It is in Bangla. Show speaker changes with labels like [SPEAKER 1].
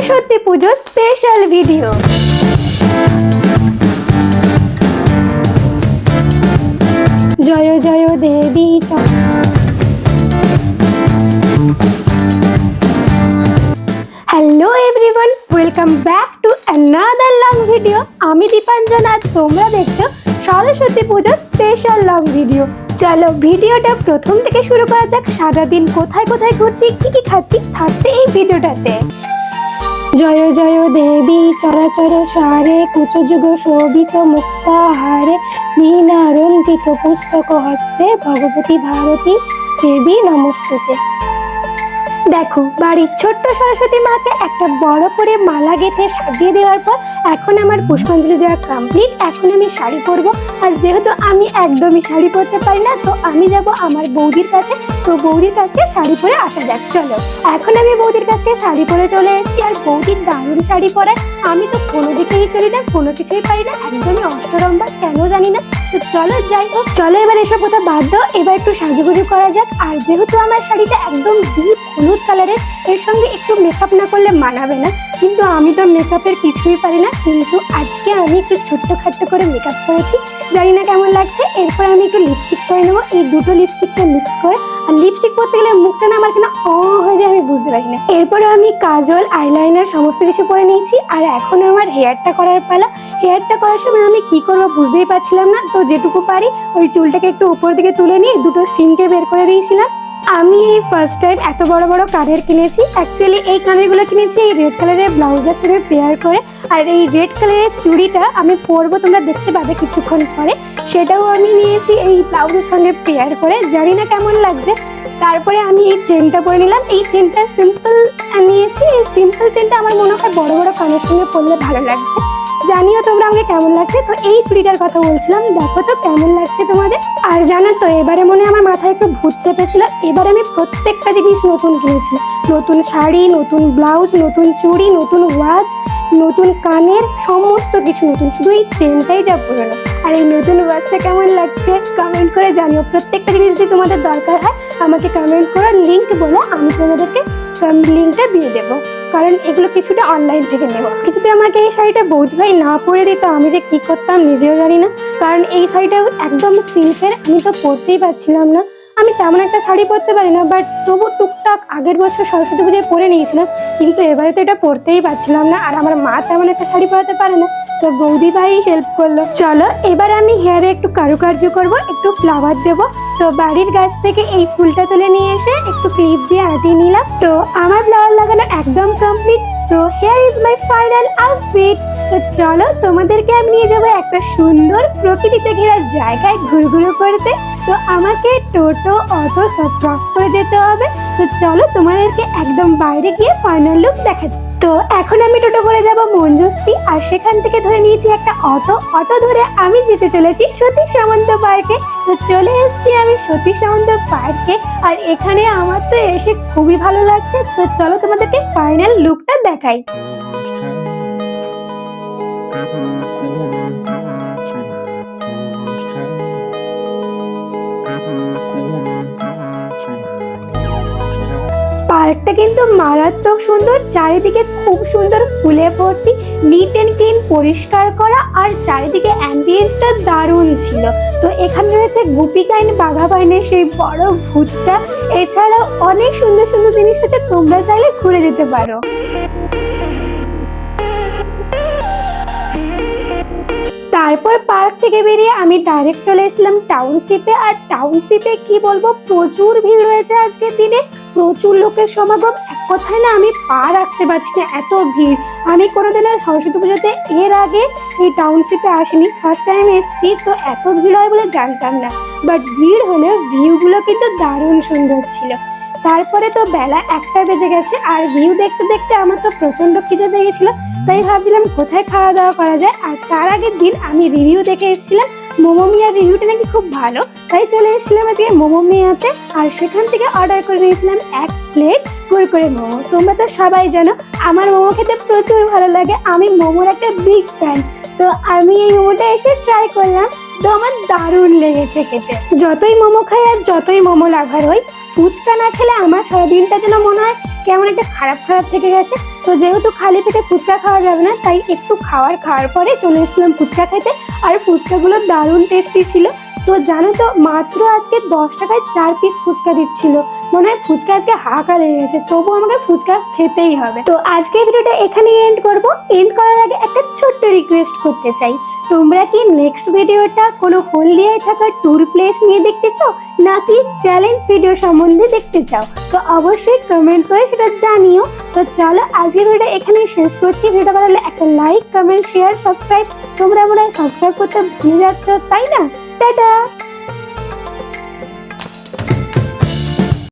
[SPEAKER 1] সরস্বতী পুজো স্পেশাল ভিডিও জয় জয় দেবী hello everyone welcome back to another long video আমি দীপাঞ্জনা, আর তোমরা দেখছ সরস্বতী পুজোর স্পেশাল লং ভিডিও চলো ভিডিওটা প্রথম থেকে শুরু করা যাক। সারাদিন কোথায় কোথায় ঘুরছি, কি কি খাচ্ছি, থাকছে এই ভিডিওটাতে। জয় জয় দেবী চরাচর সারে কুচযুগ শোভিত মুক্তাহারে নীনা রঞ্জিত পুস্তক হস্তে, ভগবতী ভারতী দেবী নমস্তুতে। দেখো, বাড়ির ছোট্ট সরস্বতী মাকে একটা বড় করে মালা গেঁথে সাজিয়ে দেওয়ার পর এখন আমার পুষ্পাঞ্জলি দেওয়া কমপ্লিট এখন আমি শাড়ি পরবো। আর যেহেতু আমি একদমই শাড়ি পরতে পারি না, তো আমি যাব আমার বৌদির কাছে। তো বৌদির কাছে শাড়ি পরে আসা যাক, চলো। এখন আমি বৌদির কাছে শাড়ি পরে চলে এসেছি। আর বৌদির দারুণ শাড়ি পরে। আমি তো কোনো দিকেই চলি না, কোনো কিছুই পারি না। একদমই অষ্টরম্বা, কেন জানি না। তো চলো, যাই হোক। চলো, এবার এসব কথা বাদ দাও। এবার একটু সাজুগুজু করা যাক। আর যেহেতু আমার শাড়িটা একদম ডিপ হলুদ কালারের, এর সঙ্গে একটু মেকআপ না করলে মানাবে না। কিন্তু আমি তো মেকআপের কিছুই পারি না, কিন্তু আজকে আমি একটু ছোট্ট খাট্ট করে মেকআপ করেছি। জানি না কেমন লাগছে, এরপর আমি একটু লিপস্টিক করে নেব। এই দুটো লিপস্টিকটা মিক্স করে। আর লিপস্টিক করতে গেলে মুখটা না আমার কেন অ হয়ে যায় আমি বুঝতে পারি না। এরপরে আমি কাজল আইলাইনার সমস্ত কিছু পরে নিয়েছি। আর এখন আমার হেয়ারটা করার পালা। হেয়ারটা করার সময় আমি কি করব বুঝতেই পারছিলাম না। তো যেটুকু পারি, ওই চুলটাকে একটু উপর দিকে তুলে নিয়ে দুটো সিনকে বের করে দিয়েছিলাম। আমি এই ফার্স্ট টাইম এত বড় বড় কানের কিনেছি। অ্যাকচুয়ালি এই কানেরগুলো কিনেছি এই রেড কালারের ব্লাউজের সঙ্গে পেয়ার করে। আর এই রেড কালারের চুড়িটা আমি পরবো তোমরা দেখতে পাবে কিছুক্ষণ পরে। সেটাও আমি নিয়েছি এই ব্লাউজের সঙ্গে পেয়ার করে। জানি না কেমন লাগছে। তারপরে আমি এই চেনটা পরে নিলাম। এই চেনটা সিম্পল নিয়েছি। এই সিম্পল চেনটা আমার মনে হয় বড় বড় কানের সঙ্গে পরলে ভালো লাগছে। জানিও তোমরা আমাকে কেমন লাগছে? তো এই চুড়িটার কথা বলছিলাম, দেখো তো কেমন লাগছে তোমাদের? আর জানো তো, এবারে মনে আমার মাথায় একটু ভূত চেপেছিল, এবার আমি প্রত্যেকটা জিনিস নতুন কিনেছি। নতুন শাড়ি, নতুন ব্লাউজ, নতুন চুড়ি, নতুন ওয়াচ নতুন কানের, সমস্ত কিছু নতুন, শুধু এই চেনটাই যা পুরনো আর এই নতুন ওয়াচটা কেমন লাগছে কমেন্ট করে জানিও। প্রত্যেকটা জিনিস যদি তোমাদের দরকার হয়, আমাকে কমেন্ট করো লিঙ্ক বলো আমি তোমাদেরকে লিঙ্কটা দিয়ে দেবো। কারণ এগুলো কিছুটা অনলাইন থেকে নেব। কিছুতে আমাকে এই শাড়িটা বৌদি ভাই না পরে দিত, আমি যে কি করতাম নিজেও জানি না। কারণ এই শাড়িটা একদম সিল্কের, আমি তো পরতেই পারছিলাম না। আমি তেমন একটা শাড়ি পরতে পারি না বাট তবু টুকটাক আগের বছর সরস্বতী পুজোয় পরে নিয়েছিলাম। কিন্তু এবারে তো এটা পরতেই পারছিলাম না, আর আমার মা তেমন একটা শাড়ি পরাতে পারে না। তো বৌদি ভাই হেল্প করল। চলো, এবার আমি হেয়ারে একটু কারুকার্য করব, একটু ফ্লাওয়ার দেব। তো বাড়ির গাছ থেকে এই ফুলটা তুলে নিয়ে এসে একটু ক্লিপ দিয়ে আটিয়ে নিলাম। তো আমার ফ্লাওয়ার লাগানো একদম complete so here is my final outfit তো চলো, তোমাদেরকে আমি নিয়ে যাব একটা সুন্দর প্রকৃতিতে ঘেরা জায়গায় ঘুরঘুরো করতে। তো আমাকে টোটো, অটো সব ক্রস করে যেতে হবে। তো চলো, তোমাদেরকে একদম বাইরে গিয়ে ফাইনাল লুক দেখাতে তো এখন আমি টোটো করে যাব মঞ্জুশ্রী, আর সেখান থেকে ধরে নিয়েছি একটা অটো। অটো ধরে আমি যেতে চলেছি সতীশ সামন্ত পার্কে। তো চলে এসেছি আমি সতীশ সামন্ত পার্কে, আর এখানে আমার তো এসে খুবই ভালো লাগছে। তো চলো তোমাদেরকে ফাইনাল লুকটা দেখাই। পার্কটা কিন্তু মারাত্মক সুন্দর, চারিদিকে খুব সুন্দর ফুলে ভর্তি নিট অ্যান্ড ক্লিন পরিষ্কার করা আর চারিদিকে অ্যাম্বিয়েন্সটা দারুণ ছিল। তো এখানে রয়েছে গুপিকাইন বাঘা বাইনের সেই বড় ভূতটা। এছাড়াও অনেক সুন্দর সুন্দর জিনিস আছে, তোমরা চাইলে ঘুরে যেতে পারো। তারপর পার্ক থেকে বেরিয়ে আমি ডাইরেক্ট চলে এসেছিলাম টাউনশিপে আর টাউনশিপে কি বলব, প্রচুর ভিড় রয়েছে আজকের দিনে। প্রচুর লোকের সমাগম। এক কথায় না, আমি পা রাখতে পারছি না এত ভিড়। আমি কোনোদিনও সরস্বতী পুজোতে এর আগে এই টাউনশিপে আসিনি। ফার্স্ট টাইম এসেছি, তো এত ভিড় হয় বলে জানতাম না। বাট ভিড় হলেও ভিউগুলো কিন্তু দারুণ সুন্দর ছিল। তারপরে তো বেলা একটা বেজে গেছে, আর ভিউ দেখতে দেখতে আমার তো প্রচণ্ড খিদে পেয়ে গেছিল। তাই ভাবছিলাম কোথায় খাওয়া দাওয়া করা যায়? আর তার আগের দিন আমি রিভিউ দেখে এসেছিলাম, মোমো মিয়ার রিভিউটা নাকি খুব ভালো। তাই চলে এসেছিলাম আজকে মোমো মিয়াতে, আর সেখান থেকে অর্ডার করে নিয়েছিলাম এক প্লেট কুরকুরে মোমো। তোমরা তো সবাই জানো, আমার মোমো খেতে প্রচুর ভালো লাগে। আমি মোমোর একটা বিগ ফ্যান তো আমি এই মোমোটা এসে ট্রাই করলাম, তো আমার দারুণ লেগেছে খেতে। যতই মোমো খাই আর যতই মোমো লাভার হই, ফুচকা না খেলে আমার সারাদিনটা যেন মনে হয় কেমন একটা খারাপ খারাপ থেকে গেছে। তো যেহেতু খালি পেটে ফুচকা খাওয়া যাবে না, তাই একটু খাওয়ার খাওয়ার পরে চলে এসেছিলাম ফুচকা খেতে। আর ফুচকাগুলো দারুণ টেস্টি ছিল। তো জানো তো, মাত্র আজকে দশ টাকায় চার পিস ফুচকা দিচ্ছিল। মনে হয় ফুচকা আজকে হাহাকার হয়ে গেছে তবু আমাকে ফুচকা খেতেই হবে। তো আজকে ভিডিওটা এখানেই এন্ড করব। এন্ড করার আগে একটা ছোট্ট রিকোয়েস্ট করতে চাই। তোমরা কি নেক্সট ভিডিওটা কোনো হলদিয়ায় থাকা ট্যুর প্লেস নিয়ে দেখতে চাও, নাকি চ্যালেঞ্জ ভিডিও সম্বন্ধে দেখতে চাও? তো অবশ্যই কমেন্ট করে সেটা জানিও। তো চলো আজকের ভিডিওটা এখানেই শেষ করছি। ভিডিও ভালো লাগলে একটা লাইক কমেন্ট শেয়ার সাবস্ক্রাইব তোমরা মনে হয় সাবস্ক্রাইব করতে ভুলে যাচ্ছ, তাই না? টাটা